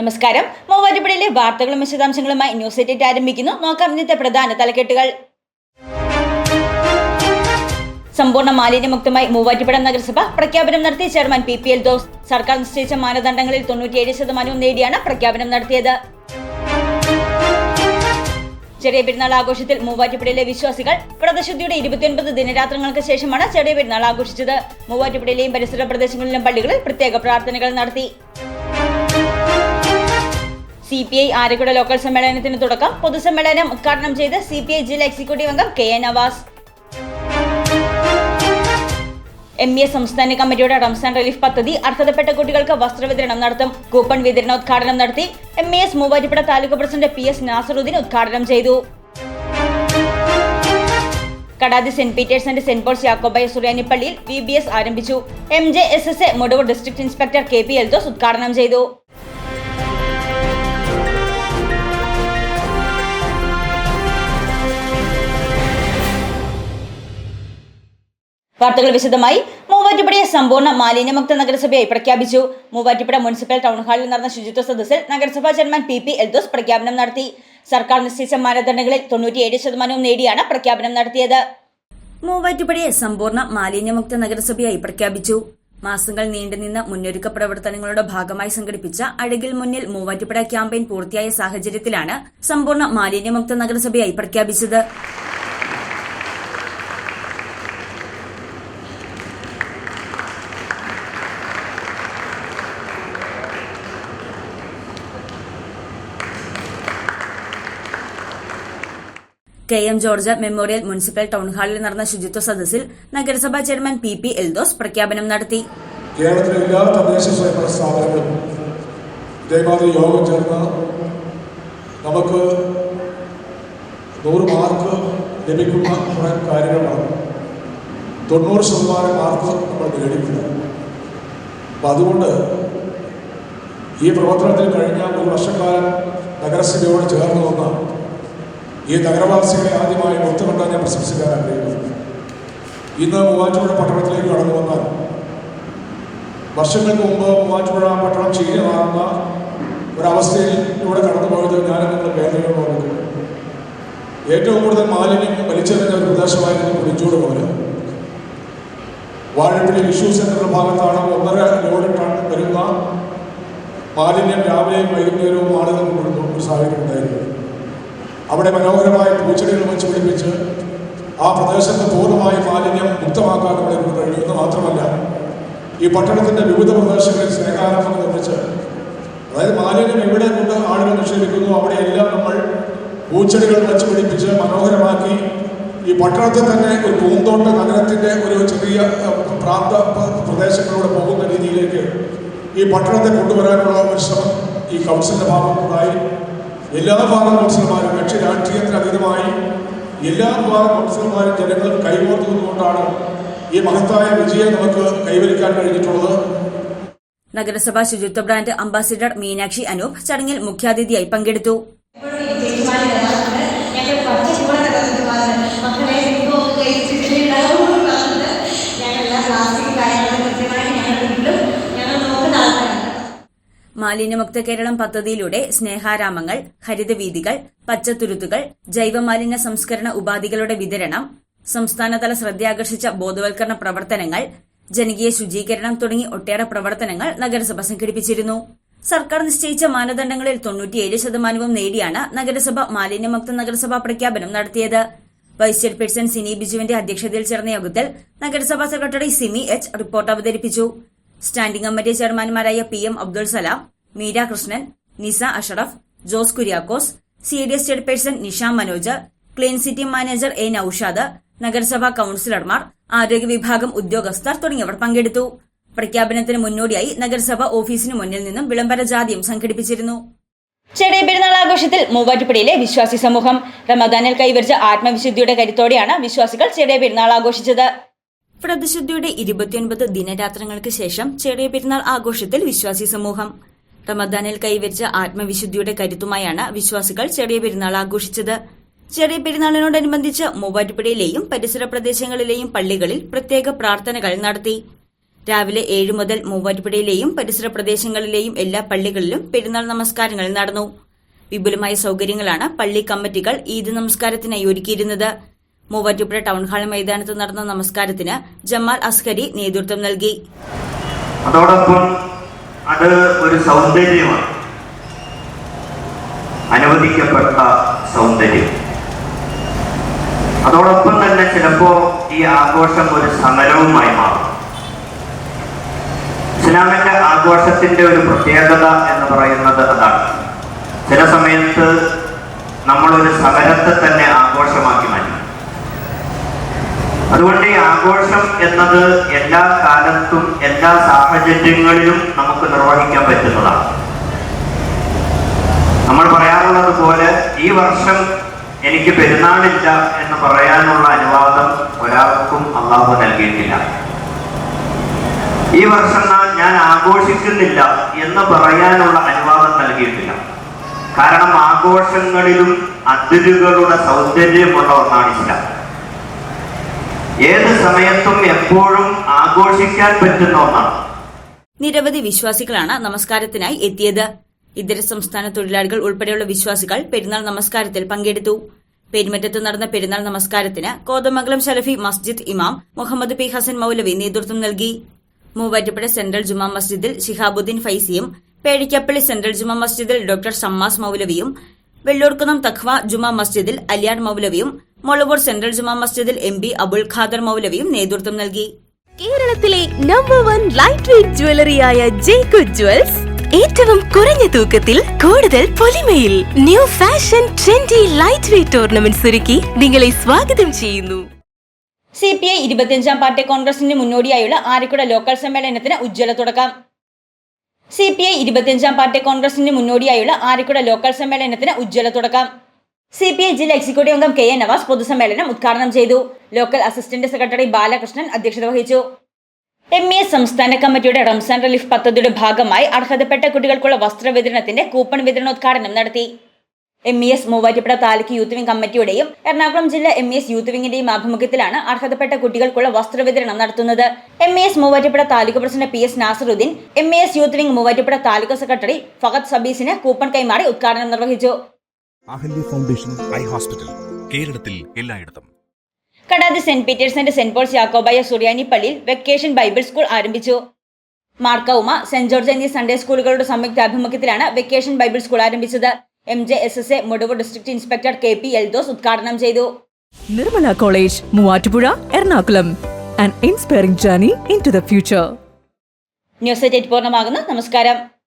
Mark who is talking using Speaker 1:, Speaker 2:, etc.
Speaker 1: നമസ്കാരം. മൂവാറ്റുപുഴയിലെ വാർത്തകളും വിശദാംശങ്ങളുമായി ന്യൂസ് എറ്റേറ്റ് ആരംഭിക്കുന്നു. നോക്കാം ഇന്നത്തെ പ്രധാന തലക്കെട്ടുകൾ. സമ്പൂർണ മാലിന്യമുക്തമായി മൂവാറ്റുപുഴ നഗരസഭ പ്രഖ്യാപനം നടത്തിയ chairman P P Eldhose സർക്കാർ നിശ്ചയിച്ച മാനദണ്ഡങ്ങളിൽ തൊണ്ണൂറ്റിയേഴ് ശതമാനവും നേടിയാണ് പ്രഖ്യാപനം നടത്തിയത്. ചെറിയ പെരുന്നാൾ ആഘോഷത്തിൽ മൂവാറ്റുപുഴയിലെ വിശ്വാസികൾ വ്രതശുദ്ധിയുടെ ഇരുപത്തിയൊൻപത് ദിനരാത്രങ്ങൾക്ക് ശേഷമാണ് ചെറിയ പെരുന്നാൾ ആഘോഷിച്ചത്. മൂവാറ്റുപുഴയിലെയും പരിസര പ്രദേശങ്ങളിലും പള്ളികളിൽ പ്രത്യേക പ്രാർത്ഥനകൾ നടത്തി. C P I Arakkuzha local സമ്മേളനത്തിന് തുടക്കം. പൊതുസമ്മേളനം ഉദ്ഘാടനം ചെയ്ത് സി പി ഐ ജില്ലാ എക്സിക്യൂട്ടീവ് അംഗം K A Navas. M E S സംസ്ഥാന കമ്മിറ്റിയുടെ റംസാൻ റിലീഫ് പദ്ധതി അർഹതപ്പെട്ട കുട്ടികൾക്ക് വസ്ത്രവിതരണം നടത്തും. കൂപ്പൺ വിതരണോദ്ഘാടനം നടത്തി M E S Muvattupuzha taluk president P S Nasaruddin ഉദ്ഘാടനം ചെയ്തു. Kadathy Saint Peter's and Saint Paul's Yakobaya സുറിയാനിപ്പള്ളിയിൽ V B S ആരംഭിച്ചു. M J S S A Mudavoor district inspector K P Eldhose ഉദ്ഘാടനം ചെയ്തു. വാർത്തകൾ വിശദമായി. മൂവാറ്റുപുഴയെ സമ്പൂർണ മാലിന്യമുക്ത നഗരസഭയായി പ്രഖ്യാപിച്ചു. മൂവാറ്റുപുഴ മുനിസിപ്പൽ ടൗൺ ഹാളിൽ നടന്ന ശുചിത്വ സദസ്സിൽ നഗരസഭാ ചെയർമാൻ പി പി എൽദോസ് പ്രഖ്യാപനം നടത്തി. സർക്കാർ നിശ്ചയിച്ച മാനദണ്ഡങ്ങളിൽ തൊണ്ണൂറ്റിയേഴ് ശതമാനവും നേടിയാണ് പ്രഖ്യാപനം നടത്തിയത്. മൂവാറ്റുപുഴയെ സമ്പൂർണ മാലിന്യമുക്ത നഗരസഭയായി പ്രഖ്യാപിച്ചു. മാസങ്ങൾ നീണ്ടുനിന്ന മുന്നൊരുക്ക പ്രവർത്തനങ്ങളുടെ ഭാഗമായി സംഘടിപ്പിച്ച അഴകിൽ മുന്നിൽ മൂവാറ്റുപുഴ ക്യാമ്പയിൻ പൂർത്തിയായ സാഹചര്യത്തിലാണ് സമ്പൂർണ മാലിന്യമുക്ത നഗരസഭയായി പ്രഖ്യാപിച്ചത്. K M George Memorial municipal ടൌൺഹാളിൽ നടന്ന ശുചിത്വ സദസ്സിൽ നഗരസഭാ ചെയർമാൻ പി പി എൽദോസ് പ്രഖ്യാപനം നടത്തി.
Speaker 2: കേരളത്തിലെ എല്ലാ തദ്ദേശ സ്വയംഭരണ സ്ഥാപനങ്ങളും ഇതേമാതിരി യോഗം ചേർന്ന് നമുക്ക് നൂറ് മാർക്ക് ലഭിക്കുന്ന കുറേ കാര്യങ്ങളാണ്. തൊണ്ണൂറ് ശതമാനം മാർക്ക് നമ്മൾ നേടിയിട്ടുണ്ട്. അപ്പം അതുകൊണ്ട് ഈ പ്രവർത്തനത്തിൽ കഴിഞ്ഞ ഒരു വർഷക്കാലം നഗരസഭയോട് ചേർന്ന് വന്ന ഈ നഗരവാസികളെ ആദ്യമായി ഒത്തുകൊണ്ടാൻ ഞാൻ പ്രശംസിക്കാൻ ആഗ്രഹിക്കുന്നു ഇന്ന് മൂവാറ്റുപുഴ പട്ടണത്തിലേക്ക് കടന്നു വന്നാൽ വർഷങ്ങൾക്ക് മുമ്പ് മൂവാറ്റുപുഴ പട്ടണം ചീഞ്ഞു മാറുന്ന ഒരവസ്ഥയിലൂടെ കടന്നു പോയത് ഞാൻ നിങ്ങളുടെ വേദനയോട് ഏറ്റവും കൂടുതൽ മാലിന്യം വലിച്ചെറിഞ്ഞ ഒരു പ്രദേശമായിരുന്നു കുടിച്ചൂട് പോലെ വാഴപ്പള്ളി വിഷു സെന്ററിന്റെ ഭാഗത്താണ് ഒന്നര ലോഡ് ടൺ വരുന്ന മാലിന്യം രാവിലെയും വൈകുന്നേരവും ആളുകൾ കൊണ്ടുവരുന്ന ഒരു സാഹചര്യം ഉണ്ടായിരുന്നു. അവിടെ മനോഹരമായ പൂച്ചെടികൾ വെച്ച് പിടിപ്പിച്ച് ആ പ്രദേശത്ത് പൂർണമായ മാലിന്യം മുക്തമാക്കാൻ ഇവിടെ കൊണ്ട് മാത്രമല്ല ഈ പട്ടണത്തിന്റെ വിവിധ പ്രദേശങ്ങളിൽ സ്നേഹാരംഭം നിർമ്മിച്ച് അതായത് മാലിന്യം എവിടെ കൊണ്ട് ആളുകൾ നിക്ഷേപിക്കുന്നു അവിടെയെല്ലാം നമ്മൾ പൂച്ചെടികൾ വെച്ച് പിടിപ്പിച്ച് മനോഹരമാക്കി. ഈ പട്ടണത്തിൽ തന്നെ ഒരു പൂന്തോട്ട നഗരത്തിന്റെ ഒരു ചെറിയ പ്രാന്ത പ്രദേശങ്ങളിലൂടെ പോകുന്ന രീതിയിലേക്ക് ഈ പട്ടണത്തെ കൊണ്ടുവരാനുള്ള ഒരു ശ്രമം ഈ കൗൺസിലിന്റെ ഭാഗത്തുനിന്നായി എല്ലാ ഭാഗം കൗൺസിലർമാരും കക്ഷി രാഷ്ട്രീയത്തിന് അതീതമായി എല്ലാ ഭാഗം കൗൺസിലർമാരും ജനങ്ങൾ കൈകോർത്തു നിന്നുകൊണ്ടാണ് ഈ മഹത്തായ വിജയം നമുക്ക് കൈവരിക്കാൻ കഴിഞ്ഞിട്ടുള്ളത്.
Speaker 1: നഗരസഭാ ശുചിത്വ ബ്രാൻഡ് അംബാസിഡർ മീനാക്ഷി അനൂപ് ചടങ്ങിൽ മുഖ്യാതിഥിയായി പങ്കെടുത്തു. മാലിന്യമുക്ത കേരളം പദ്ധതിയിലൂടെ സ്നേഹാരാമങ്ങൾ ഹരിതവീതികൾ പച്ചത്തുരുത്തുകൾ ജൈവമാലിന്യ സംസ്കരണ ഉപാധികളുടെ വിതരണം സംസ്ഥാനതല ശ്രദ്ധയാകർഷിച്ച ബോധവൽക്കരണ പ്രവർത്തനങ്ങൾ ജനകീയ ശുചീകരണം തുടങ്ങി ഒട്ടേറെ പ്രവർത്തനങ്ങൾ നഗരസഭ സംഘടിപ്പിച്ചിരുന്നു. സർക്കാർ നിശ്ചയിച്ച മാനദണ്ഡങ്ങളിൽ തൊണ്ണൂറ്റിയേഴ് ശതമാനവും നേടിയാണ് നഗരസഭ മാലിന്യമുക്ത നഗരസഭ പ്രഖ്യാപനം നടത്തിയത്. വൈസ് ചെയർപേഴ്സൺ സിനി ബിജുവിന്റെ അധ്യക്ഷതയിൽ ചേർന്ന യോഗത്തിൽ നഗരസഭാ സെക്രട്ടറി സിമി എച്ച് റിപ്പോർട്ട് അവതരിപ്പിച്ചു. Standing committee ചെയർമാൻമാരായ P M Abdul Salam Meera Krishnan Nisa Ashraf Jose Kuriakose C D S chairperson Nisha Manoj clean city manager A Noushad നഗരസഭാ കൌൺസിലർമാർ ആരോഗ്യ വിഭാഗം ഉദ്യോഗസ്ഥർ തുടങ്ങിയവർ പങ്കെടുത്തു. പ്രഖ്യാപനത്തിന് മുന്നോടിയായി നഗരസഭ ഓഫീസിന് മുന്നിൽ നിന്നും വിളംബര ജാഥയും സംഘടിപ്പിച്ചിരുന്നു. ചെറിയ പെരുന്നാൾ ആഘോഷത്തിൽ മൂവാറ്റുപുഴയിലെ വിശ്വാസി സമൂഹം റമദാനിൽ കൈവരിച്ച ആത്മവിശുദ്ധിയുടെ കരുത്തോടെയാണ് വിശ്വാസികൾ ചെറിയ പെരുന്നാൾ ആഘോഷിച്ചത്. വ്രതശുദ്ധിയുടെ ഇരുപത്തിയൊൻപത് ദിനരാത്രങ്ങൾക്ക് ശേഷം ചെറിയ പെരുന്നാൾ ആഘോഷത്തിൽ വിശ്വാസി സമൂഹം റമദാനിൽ കൈവരിച്ച ആത്മവിശുദ്ധിയുടെ കരുത്തുമായാണ് വിശ്വാസികൾ ചെറിയ പെരുന്നാൾ ആഘോഷിച്ചത്. ചെറിയ പെരുന്നാളിനോടനുബന്ധിച്ച് മൂവാറ്റുപുഴയിലെയും പരിസര പ്രദേശങ്ങളിലെയും പള്ളികളിൽ പ്രത്യേക പ്രാർത്ഥനകൾ നടത്തി. രാവിലെ ഏഴു മുതൽ മൂവാറ്റുപുഴയിലെയും പരിസര പ്രദേശങ്ങളിലെയും എല്ലാ പള്ളികളിലും പെരുന്നാൾ നമസ്കാരങ്ങൾ നടന്നു. വിപുലമായ സൌകര്യങ്ങളാണ് പള്ളി കമ്മിറ്റികൾ ഈദ് നമസ്കാരത്തിനായി ഒരുക്കിയിരുന്നത്. മൂവാറ്റുപുഴ ടൌൺഹാൾ മൈതാനത്ത് നടന്ന നമസ്കാരത്തിന് ജമാൽ അസ്കരി നേതൃത്വം നൽകി.
Speaker 3: അതോടൊപ്പം അത് ഒരു സൗന്ദര്യമാണ്. അനുവദിക്കപ്പെട്ട സൗന്ദര്യം. അതോടൊപ്പം തന്നെ ചിലപ്പോ ഈ ആഘോഷം ഒരു സമരവുമായി മാറും. ഇസ്ലാമിന്റെ ആഘോഷത്തിന്റെ ഒരു പ്രത്യേകത എന്ന് പറയുന്നത് അതാണ്. ചില സമയത്ത് നമ്മളൊരു സമരത്തെ തന്നെ ആഘോഷമാക്കി മാറ്റി. അതുകൊണ്ട് ഈ ആഘോഷം എന്നത് എല്ലാ കാലത്തും എല്ലാ സാഹചര്യങ്ങളിലും നമുക്ക് നിർവഹിക്കാൻ പറ്റുന്നതാണ്. നമ്മൾ പറയാറുള്ളത് പോലെ ഈ വർഷം എനിക്ക് പെരുന്നാളില്ല എന്ന് പറയാനുള്ള അനുവാദം ഒരാൾക്കും അള്ളാഹു നൽകിയിട്ടില്ല. ഈ വർഷം ഞാൻ ആഘോഷിക്കുന്നില്ല എന്ന് പറയാനുള്ള അനുവാദം നൽകിയിട്ടില്ല. കാരണം ആഘോഷങ്ങളിലും അതിരുകളുടെ സൗന്ദര്യമുള്ള ഒന്നാണ് ഇസ്ലാം ഏത് സമയത്തും എപ്പോഴും ആഘോഷിക്കാൻ പറ്റുന്ന ഒന്നാണ്.
Speaker 1: നിരവധി വിശ്വാസികളാണ് നമസ്കാരത്തിനായി എത്തിയത്. ഇതര സംസ്ഥാന തൊഴിലാളികൾ ഉൾപ്പെടെയുള്ള വിശ്വാസികൾ പെരുന്നാൾ നമസ്കാരത്തിൽ പങ്കെടുത്തു. പെരുമറ്റത്ത് നടന്ന പെരുന്നാൾ നമസ്കാരത്തിന് കോതമംഗലം ഷലഫി മസ്ജിദ് ഇമാം മുഹമ്മദ് പി ഹസൻ മൌലവി നേതൃത്വം നൽകി. മൂവാറ്റുപുഴ സെൻട്രൽ ജുമാ മസ്ജിദിൽ ഷിഹാബുദ്ദീൻ ഫൈസിയും പേടിക്കപ്പള്ളി സെൻട്രൽ ജുമാ മസ്ജിദിൽ ഡോക്ടർ ഷമ്മാസ് മൌലവിയും വെള്ളൂർക്കുന്നം തഖ്വ ജുമാ മസ്ജിദിൽ അലിയാർ മൌലവിയും മൊളവൂർ സെൻട്രൽ ജുമാ മസ്ജിദിൽ എം ബി അബുൽ ഖാദർ മൌലവിയും നേതൃത്വം നൽകി.
Speaker 4: കേരളത്തിലെ നമ്പർ വൺ ലൈറ്റ് വെയിറ്റ് ജ്വല്ലറിയായ ജേക്കു ജ്വൽസ് ഏറ്റവും കുറഞ്ഞ തൂക്കത്തിൽ കൂടുതൽ പൊലിമയിൽ new fashion trendy light weight tournament ഒരുക്കി നിങ്ങളെ സ്വാഗതം ചെയ്യുന്നു.
Speaker 1: സി പി ഐ ഇരുപത്തിയഞ്ചാം പാർട്ടി കോൺഗ്രസിന് മുന്നോടിയായുള്ള ആരക്കുട ലോക്കൽ സമ്മേളനത്തിന് ഉജ്ജ്വല തുടക്കം. സി പി ഐ ഇരുപത്തിയഞ്ചാം പാർട്ടി കോൺഗ്രസിന് മുന്നോടിയായുള്ള ആരക്കുട ലോക്കൽ സമ്മേളനത്തിന് ഉജ്ജ്വല തുടക്കം. സി പി ഐ ജില്ലാ എക്സിക്യൂട്ടീവ് അംഗം കെ എ നവാസ് പൊതുസമ്മേളനം ഉദ്ഘാടനം ചെയ്തു. ലോക്കൽ അസിസ്റ്റന്റ് സെക്രട്ടറി ബാലകൃഷ്ണൻ അധ്യക്ഷത വഹിച്ചു. എം ഇ എസ് സംസ്ഥാന കമ്മിറ്റിയുടെ റംസാൻ റിലീഫ് പദ്ധതിയുടെ ഭാഗമായി അർഹതപ്പെട്ട കുട്ടികൾക്കുള്ള വസ്ത്രവിതരണത്തിന്റെ കൂപ്പൺ വിതരണോദ്ഘാടനം നടത്തി. M E S Muvattupuzha taluk youth wing കമ്മിറ്റിയുടെയും Ernakulam ജില്ലാ എം ഇ എസ് യൂത്ത് വിംഗിന്റെയും ആഭിമുഖ്യത്തിലാണ് അർഹതപ്പെട്ട കുട്ടികൾക്കുള്ള വസ്ത്രവിതരണം നടത്തുന്നത്. M E S Muvattupuzha taluk president P S Nasaruddin M E S youth wing Muvattupuzha taluk secretary Fahad സബീസിന് coupon കൈമാറി ഉദ്ഘാടനം നിർവഹിച്ചു.
Speaker 5: Ahalya foundation eye hospital. കേരളത്തിൽ എല്ലായിടത്തും.
Speaker 1: കടാതി സെന്റ് പീറ്റേഴ്സിന്റെ സെന്റ് പോൾസ് യാക്കോബായ സുറിയാനി പള്ളിയിൽ വെക്കേഷൻ ബൈബിൾ സ്കൂൾ ആരംഭിച്ചു. മാർക്കൗമ സെന്റ് ജോർജ് എന്നീ Sunday സ്കൂളുകളുടെ സംയുക്താഭിമുഖ്യത്തിലാണ് വെക്കേഷൻ ബൈബിൾ സ്കൂൾ ആരംഭിച്ചത്. M J S S A Mudavoor district inspector K P Eldhose ഉദ്ഘാടനം ചെയ്തു.
Speaker 6: Nirmala college Muvattupuzha Ernakulam. An inspiring journey into the future
Speaker 1: news eight പൂർണമാകുന്നു. നമസ്കാരം.